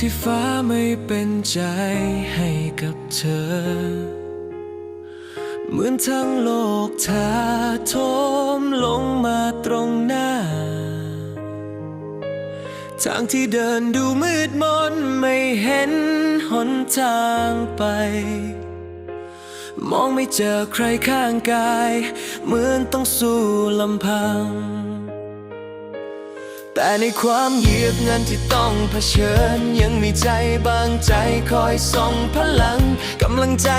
ที่ฟ้าไม่เป็นใจให้กับเธอ เหมือนทั้งโลกถาโถมลงมาตรงหน้า ทางที่เดินดูมืดมนไม่เห็นหนทางไป มองไม่เจอใครข้างกาย เหมือนต้องสู้ลำพัง แต่ในความเยือกเงินที่ต้องเผชิญ ยังมีใจบางใจคอยส่งพลัง กำลังใจ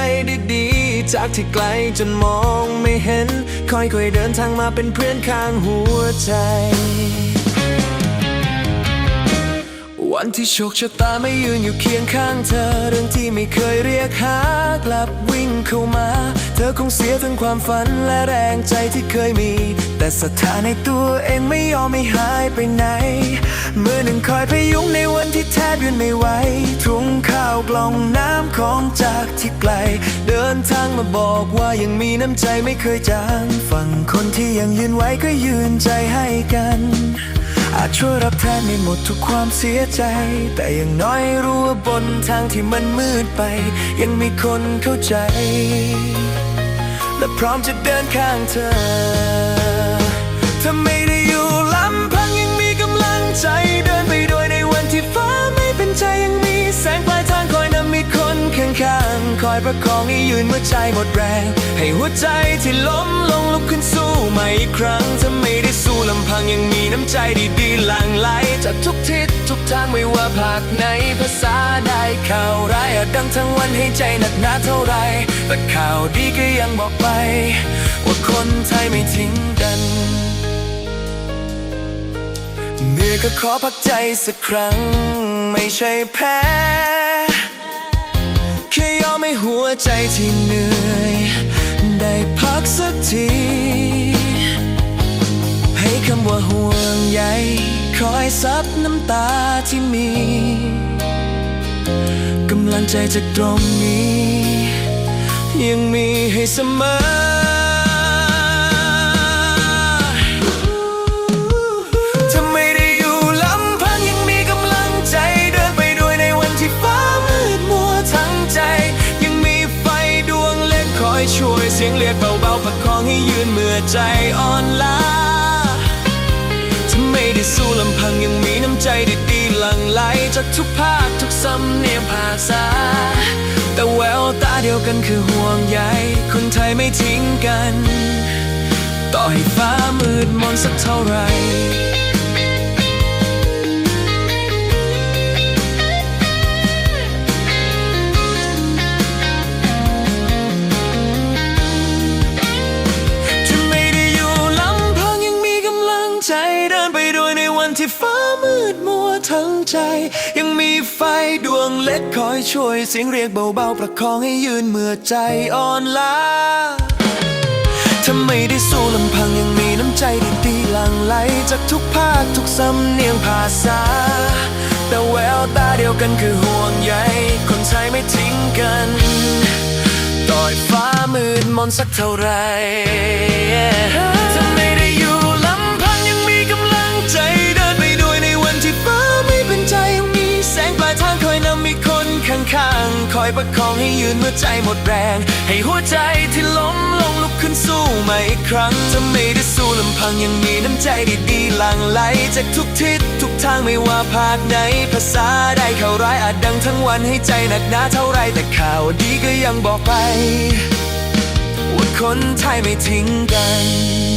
ดีๆ จากที่ไกลจนมองไม่เห็น คอยคอยๆเดินทางมาเป็นเพื่อนข้างหัวใจ วันที่โชคชะตาไม่ยืนอยู่เคียงข้างเธอ เรื่องที่ไม่เคยเรียกหากลับวิ่งเข้ามา เธอคงเสียทั้งความฝันและแรงใจที่เคย ศรัทธาในตัวเองไม่ยอมไม่หายไปไหน มือหนึ่งคอยพยุงในวันที่แทบยืนไม่ไหวถุงข้าวกล่องน้ำของจากที่ไกล เดินทางมาบอกว่ายังมีน้ำใจไม่เคยจางฝั่งคนที่ยังยืนไว้ก็ยืนใจให้กัน อาจช่วยรับแทนไม่หมดทุกความเสียใจ แต่อย่างน้อยรู้ว่าบนทางที่มันมืดไป ยังมีคนเข้าใจ และพร้อมจะเดินข้างเธอ ถ้าไม่ได้อยู่ลำพังยังมีกำลังใจ เดินไปด้วยในวันที่ฟ้าไม่เป็นใจยังมีแสงปลายทางคอยนำมีคนข้างๆคอยประคองให้ยืนเมื่อใจหมดแรง ให้หัวใจที่ล้มลงลุกขึ้นสู้ใหม่อีกครั้งถ้าไม่ได้สู้ลำพังยังมีน้ำใจดีๆหลั่งไหลจากทุกทิศทุกทางไม่ว่าภาคไหนภาษาใดข่าวร้ายอาจดังทั้งวันให้ใจหนักหนาเท่าไรแต่ข่าวดีก็ยังบอกไป ว่าคนไทยไม่ทิ้ง อยก็ขอพักใจสักครั้ง ไม่ใช่แพ้แค่ยอมให้หัวใจที่เหนื่อย ได้พักสักที ให้คำว่าห่วงใยคอยซับน้ำตาที่มีกำลังใจจากตรงนี้ ยังมีให้เสมอ อยช่วยเสียงเรียกเบาๆประคองให้ยืนเมื่อใจอ่อนล้าถ้าไม่ได้สู้ลำพังยังมีน้ำใจดีๆหลั่งไหลจากทุกภาคทุกสำเนียงภาษา แต่แววตาเดียวกันคือห่วงใยคนไทยไม่ทิ้งกัน ต่อให้ฟ้ามืดมนสักเท่าไหร่ ที่ฟ้ามืดมัวทั้งใจ ยังมีไฟดวงเล็กคอยช่วยเสียงเรียกเบาๆ ประคองให้ยืนเมื่อใจอ่อนล้าถ้าไม่ได้สู้ลำพังยังมีน้ำใจดีๆหลั่งไหล จากทุกภาคทุกสำเนียงภาษา แต่แววตาเดียวกันคือห่วงใยคนไทยไม่ทิ้งกันต่อยฟ้ามืดมนสักเท่าไหร อยประคองให้ยืนเมื่อใจหมดแรง ให้หัวใจที่ล้มลงลุกขึ้นสู้ใหม่อีกครั้งถ้าไม่ได้สู้ลำพังยังมีน้ำใจดีๆหลั่งไหลจากทุกทิศทุกทางไม่ว่าภาคไหนภาษาใดข่าวร้ายอาจดังทั้งวันให้ใจหนักหนาเท่าไรแต่ข่าวดีก็ยังบอกไปว่าคนไทยไม่ทิ้งกัน